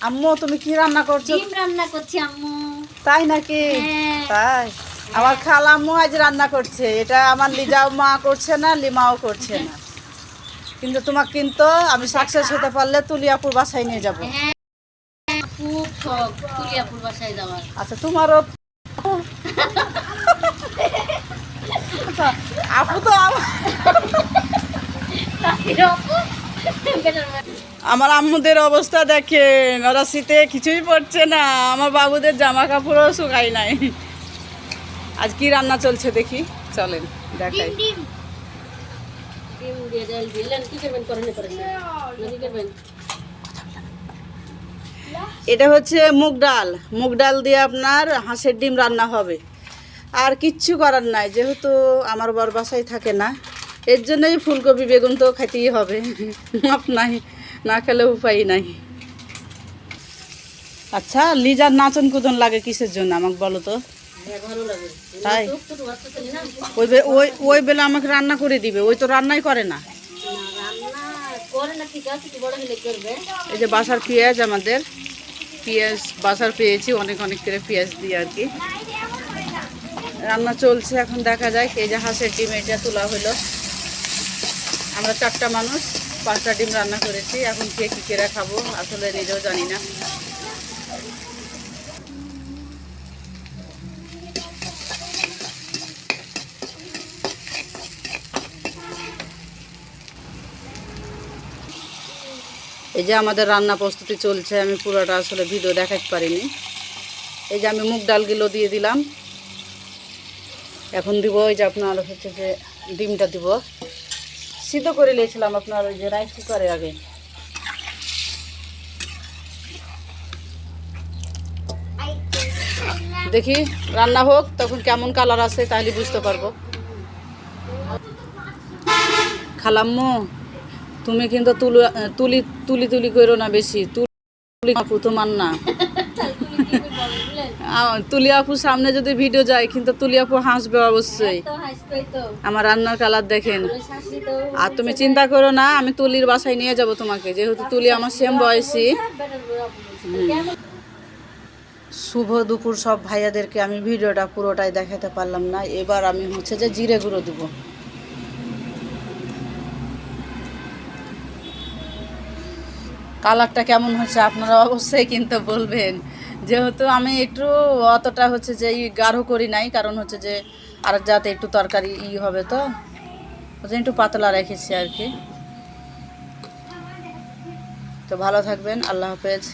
আম্মু তুমি কি রান্না করছ? ডিম রান্না করছি আম্মু। তাই নাকি? হ্যাঁ। তাই? আমার খালাম্মু আজ রান্না করছে। এটা আমার লিজাও মা করছে না লিমাও করছে না। কিন্তু তোমাকে কিন্তু আমি সাকসেস হতে পারলে তুলিয়াপুর বাসায় নিয়ে যাব। হ্যাঁ আচ্ছা তোমারও আচ্ছা, আপু তো আমার আমার আম্মুদের অবস্থা দেখেন ওরা শীতে কিছুই পড়ছে না। আমার বাবুদের জামা কাপড়ও শুকাই নাই। আজ কি রান্না চলছে দেখি? চলেন দেখাই। এটা হচ্ছে মুগ ডাল। মুগ ডাল দিয়ে আপনার হাঁসের ডিম রান্না হবে। আর কিচ্ছু করার নাই যেহেতু আমার বর বাসায় থাকে না এর জন্যই ফুলকপি বেগুন তো খাইতেই হবে। মাপ নাই, না খেলে উপায় নাই। আচ্ছা লিজার নাচন কুদন লাগে কিসের জন্য আমাকে বলো তো? তাই? ওই ওই ওই বেলা আমাকে রান্না করে দিবে, ওই তো রান্নাই করে না। এই যে বাসার পেঁয়াজ আমাদের। পেঁয়াজ, বাসার পেয়েছি, অনেক অনেক করে পেঁয়াজ দিয়ে আর কি। রান্না চলছে, এখন দেখা যায় এই যে হাঁসের ডিম তোলা হলো। আমরা চারটা মানুষ, পাঁচটা ডিম রান্না করেছি, এখন কে কী করে খাব আসলে নিজেও জানি না। এই যে আমাদের রান্না প্রস্তুতি চলছে, আমি পুরোটা আসলে ভিডিও দেখাতে পারিনি। এই যে আমি মুগ ডালগুলো দিয়ে দিলাম। এখন দিব ওই যে আপনার হচ্ছে যে ডিমটা দিব। সিদ্ধ করে নিয়েছিলাম আপনার ওই যে রাইস কুকারে আগে দেখি রান্না হোক তখন কেমন কালার আছে তাহলে বুঝতে পারব খালাম্মু তুমি কিন্তু তুলি তুলি তুলি করো না বেশি তুলি তোমার না আ- তুলি আপুর সামনে যদি ভিডিও যায় কিন্তু তুলিয়াপুর হাসবে অবশ্যই। আমার রান্নার কালার দেখেন। আর তুমি চিন্তা করো না আমি তুলির বাসায় নিয়ে যাব তোমাকে। যেহেতু তুলি আমার সেম বয়সী। শুভ দুপুর সব ভাইয়াদেরকে। আমি ভিডিওটা পুরোটাই দেখাতে পারলাম না। এবার আমি হচ্ছে যে জিরে গুঁড়ো দেবো। কালারটা কেমন হচ্ছে আপনারা অবশ্যই কিন্তু বলবেন। যেহেতু আমি একটু অতটা হচ্ছে যে ই গাঢ় করি নাই, কারণ হচ্ছে যে আর যাতে একটু তরকারি ই হবে তো ওই একটু পাতলা রেখেছি আর কি। তো ভালো থাকবেন, আল্লাহ হাফেজ।